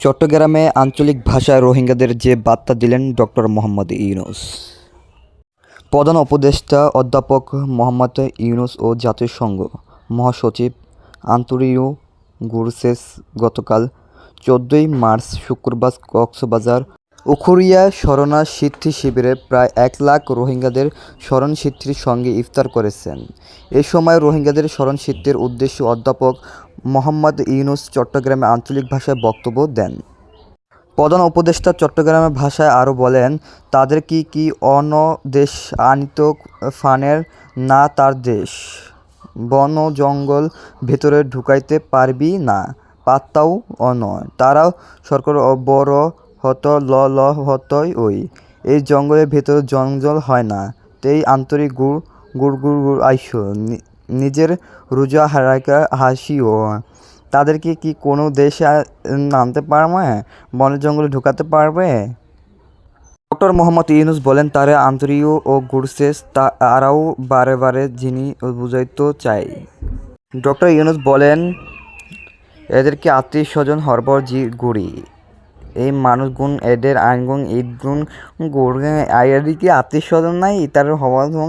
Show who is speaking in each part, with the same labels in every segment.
Speaker 1: চট্টগ্রামে আঞ্চলিক ভাষায় রোহিঙ্গাদের যে বার্তা দিলেন ডক্টর মোহাম্মদ ইউনুস। প্রধান উপদেষ্টা অধ্যাপক মোহাম্মদ ইউনুস ও জাতিসংঘ মহাসচিব আন্তরিও গুরসেস গতকাল চোদ্দোই মার্চ শুক্রবার কক্সবাজার উখুরিয়া শরণার্থী শিবিরে প্রায় এক লাখ রোহিঙ্গাদের শরণার্থীর সঙ্গে ইফতার করেছেন। এ সময় রোহিঙ্গাদের শরণার্থীর উদ্দেশ্যে অধ্যাপক মোহাম্মদ ইউনুস চট্টগ্রামে আঞ্চলিক ভাষায় বক্তব্য দেন। প্রধান উপদেষ্টা চট্টগ্রামের ভাষায় আরও বলেন, তাদের কি কি অন্য দেশ আনিত ফানের না তার দেশ? বন জঙ্গল ভেতরে ঢুকাইতে পারবি না, পাত্তাও নয় তারাও সরকার বড় হত ল ল হতই ওই। এই জঙ্গলের ভেতরে জঞ্জল হয় না, তেই আন্তরিক গুড় গুড় গুড় গুড়, আইসো। নিজের রোজা হারাইকা হাসিও। তাদেরকে কি কোনো দেশে নামতে পারবে? বনের জঙ্গলে ঢুকাতে পারবে? ডক্টর মোহাম্মদ ইউনুস বলেন, তারা আন্তরিক ও গুরসেস তারাও বারে বারে যিনি বুঝাইতে চাই ডক্টর ইউনুস বলেন, এদেরকে আত্মীয় স্বজন হরবর জি গুড়ি। এই মানুষগুণ, এদের আইনগুণ, ঈদগুণ গুণ এদেরকে আত্মীয় স্বজন নাই তার হওয়া এবং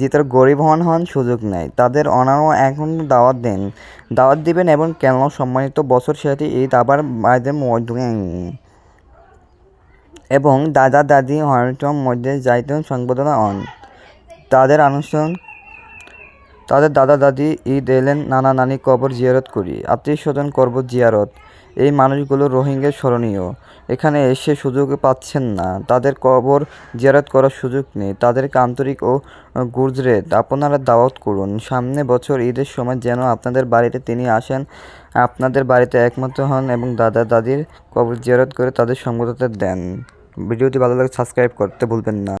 Speaker 1: যে তার গরিব হন হন সুযোগ নেই। তাদের অনারও এখন দাওয়াত দেন, দাওয়াত দিবেন এবং কেন সম্মানিত বছর শেষে ঈদ আবার বাইদের মধ্যে এবং দাদা দাদি হয়তো মধ্যে যাইতে সংবর্ধনা হন তাদের অনুষ্ঠান তাদের দাদা দাদি ঈদ এলেন নানা নানি কবর জিয়ারত করি আত্মীয় স্বজন করব জিয়ারত। এই মানুষগুলো রোহিঙ্গা স্মরণীয়। এখানে এসে সুযোগ পাচ্ছেন না। তাদের কবর জিয়ারত করার সুযোগ নেই। তাদেরকে আন্তরিক ও গুজরেট আপনারা দাওয়াত করুন। সামনে বছর ঈদের সময় যেন আপনাদের বাড়িতে তিনি আসেন, আপনাদের বাড়িতে একমত হন এবং দাদা দাদির কবর জিয়ারত করে তাদের সম্বোধতা দেন। ভিডিওটি ভালো লাগে সাবস্ক্রাইব করতে ভুলবেন না।